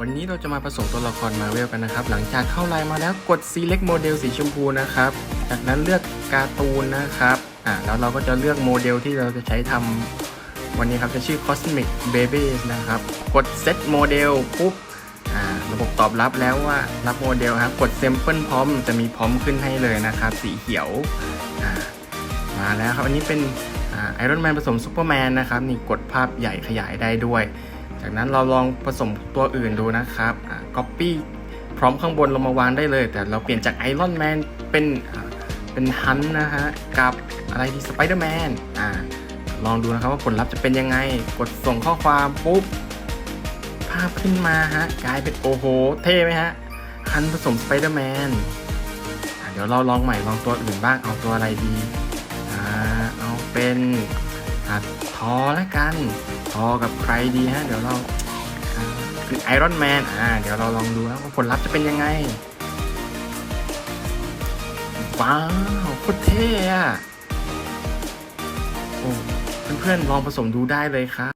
วันนี้เราจะมาผสมตัวละครมาเวลกันนะครับ หลังจากเข้าไลน์มาแล้วกด select model สีชมพูนะครับ จากนั้นเลือกการ์ตูนนะครับอ่าแล้วเราก็จะเลือกโมเดลที่เราจะใช้ทำวันนี้ครับจะชื่อ cosmic babies นะครับ กด set model ปุ๊บอ่าระบบตอบรับแล้วว่ารับโมเดลครับ กด sample พร้อมจะมีพร้อมขึ้นให้เลยนะครับ สีเขียวอ่ามาแล้วครับ อันนี้เป็นไอรอนแมนผสมซูเปอร์แมนนะครับ นี่กดภาพใหญ่ขยายได้ด้วย จากนั้นเราลองผสมตัวอื่นดูนะครับอ่า copy พร้อมข้างบนเรามาวางได้เลย แต่เราเปลี่ยนจากไอรอนแมนเป็นเป็นฮันนะฮะ กับอะไรดีสไปเดอร์แมนอ่าลองดูนะครับว่าผลลัพธ์จะเป็นยังไง กดส่งข้อความปุ๊บ ภาพขึ้นมาฮะ กลายเป็นโอ้โห เท่ไหมฮะ ฮันผสมสไปเดอร์แมนเดี๋ยวเราลองใหม่ลองตัวอื่นบ้างเอาตัวอะไรดี อ่า เอาเป็น ครับ ทอแล้วกัน ทอกับใครดีฮะ เดี๋ยวเราคือไอรอนแมนอ่า เดี๋ยวเราลองดูว่าผลลัพธ์จะเป็นยังไง ว้าวโคตรเท่อะโอ้เพื่อนๆลองผสมดูได้เลยครับ